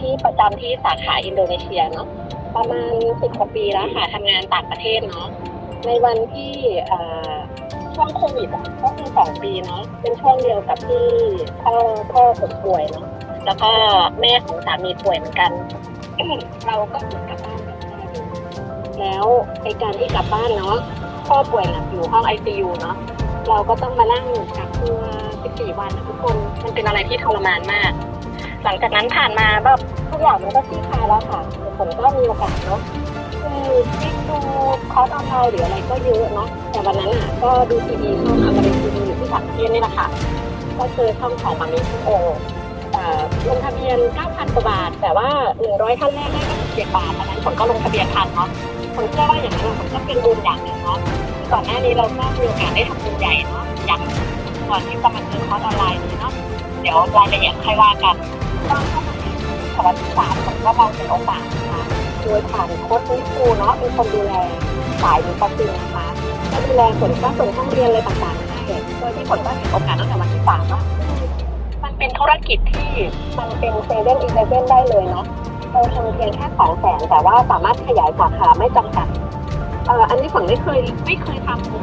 ที่ประจำที่สาขาอินโดนีเซียเนาะประมาณสิบกว่าปีแล้วค่ะทำงานต่างประเทศเนาะในวันที่ช่วงโควิดอะก็คือสองปีเนาะเป็นช่วงเดียวกับที่พ่อพ่อผมป่วยเนาะแล้วก็แม่ของสามีป่วยเหมือนกัน เราก็เหมือนกลับบ้านกันแล้วไอการที่กลับบ้านเนาะพ่อป่วยหนักอยู่ห้องไอซียูเนาะเราก็ต้องมานั่งกักตัว14 วันนะทุกคนมันเป็นอะไรที่ทรมานมาก หลังจากนั้นผ่านมาแบบทุกอย่างมันก็คลี่คลายแล้วค่ะผมก็มีโอกาสเนาะคือที่ดูคอร์สออนไลน์หรืออะไรก็เยอะเนาะแต่วันนั้นอะก็ดูทีวีช่องอมรินทีวีอยู่ที่ต่างประเทศนี่แหละค่ะก็เจอช่องของมามิโอเออลงทะเบียน 9,000 กว่าบาท แต่ว่า 100ท่านแรกได้97บาทอันนั้นผมก็ลงทะเบียนทันเนาะผมเชื่อว่าอย่างนั้นผมก็เป็นบุญอย่างหนึ่งเนาะก่อนหน้านี้เราก็มีโอกาสได้ทำบุญใหญ่เนาะอย่างก่อนที่จะมาเจอคอร์สออนไลน์นี้เนาะเดี๋ยวรายละเอียดค่อยว่ากัน ก็เข้ามาในสวัสดิการผมก็มองเป็นโอกาสนะคะโดยผ่านโค้ชนิฟูเนาะเป็นคนดูแลสายนี้ก็จริงนะคะก็ดูแลส่วนก็ส่วนห้องเรียนอะไรต่างๆให้โดยที่ผลก็เห็นโอกาสตั้งแต่วันที่สามว่ามันเป็นธุรกิจที่มันเป็นเซเว่นอีเลเว่นได้เลยเนาะเราทำเพียงแค่สองแสนแต่ว่าสามารถขยายสาขาไม่จำกัดเอ่ออันนี้ผมไม่เคยไม่เคยทำคือ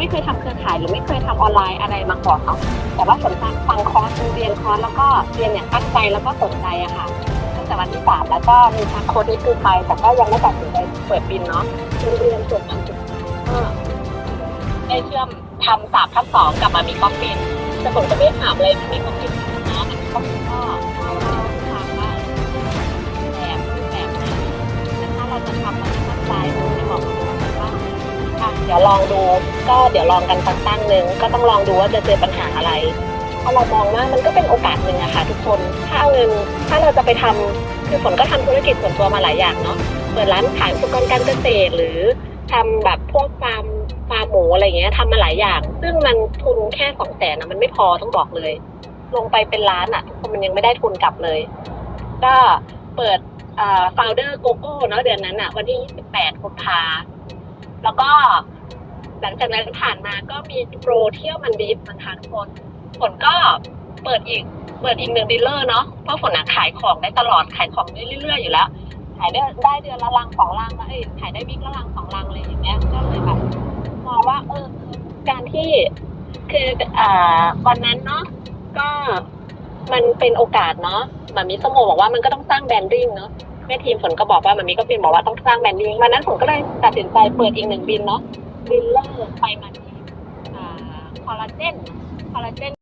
ไม่เคยทำเครือข่ายหรือไม่เคยทำออนไลน์อะไรมาก่อนเนาะแต่ว่าสนใจฟังคอร์สเรียนคอร์สแล้วก็เรียนอย่างตั้งใจแล้วก็สนใจอะค่ะตั้งแต่วันที่สามแล้วก็มีทางโค้ดนี้คือไปแต่ก็ยังไม่ตัดสินใจเปิดบินเนาะเรียนเรียนจบอันสุดท้ายก็ได้เชื่อมทำสามทับสองกลับมามีคอมบินแต่ผมจะไม่ถามเลยมีคอมบินเนาะมันคอมบินก็ ดี๋ยวลองดู ก็เดี๋ยวลองกันสักตั้งหนึ่งก็ต้องลองดูว่าจะเจอปัญหาอะไรถ้าเรามองว่ามันก็เป็นโอกาสหนึ่งอะค่ะ ทุกคนถ้าเอาเงินถ้าเราจะไปทำคือฝนก็ทำธุรกิจส่วนตัวมาหลายอย่างเนาะเปิดร้านขายอุปกรณ์การเกษตรหรือทำแบบพวกฟาร์มฟาร์มหมูอะไรเงี้ยทำมาหลายอย่าง ซึ่งมันทุนแค่สองแสนนะมันไม่พอต้องบอกเลย ลงไปเป็นล้านอะทุกคนมันยังไม่ได้ทุนกลับเลย ก็เปิดอ่า founder GoGo เนาะเดือนนั้นอะวันที่ 28กุมภาแล้วก็ หลังจากนั้นผ่านมาก็มีโปรเที่ยวมันดีฟนะคะทุกคนฝนก็เปิดอีกเปิดอีกหนึ่งดีลเลอร์เนาะเพราะฝนอะขายของได้ตลอดขายของได้เรื่อยๆอยู่แล้ว ขายได้ได้เดือนละลังสองลังแล้วเอ้ยขายได้วิกละลังสองลังอะไรอย่างเงี้ยก็เลยแบบมองว่าเออการที่คืออ่าวันนั้นเนาะก็มันเป็นโอกาสเนาะมามิสโมบอกว่ามันก็ต้องสร้างแบรนดิ้งเนาะแม่ทีมฝนก็บอกว่ามันมีก็เป็นบอกว่าต้องสร้างแบรนดิ้งวันนั้นผมก็เลยตัดสินใจเปิดอีกหนึ่งบินเนาะ บิลเลอร์ไปมาที่คอลลาเจนคอลลาเจน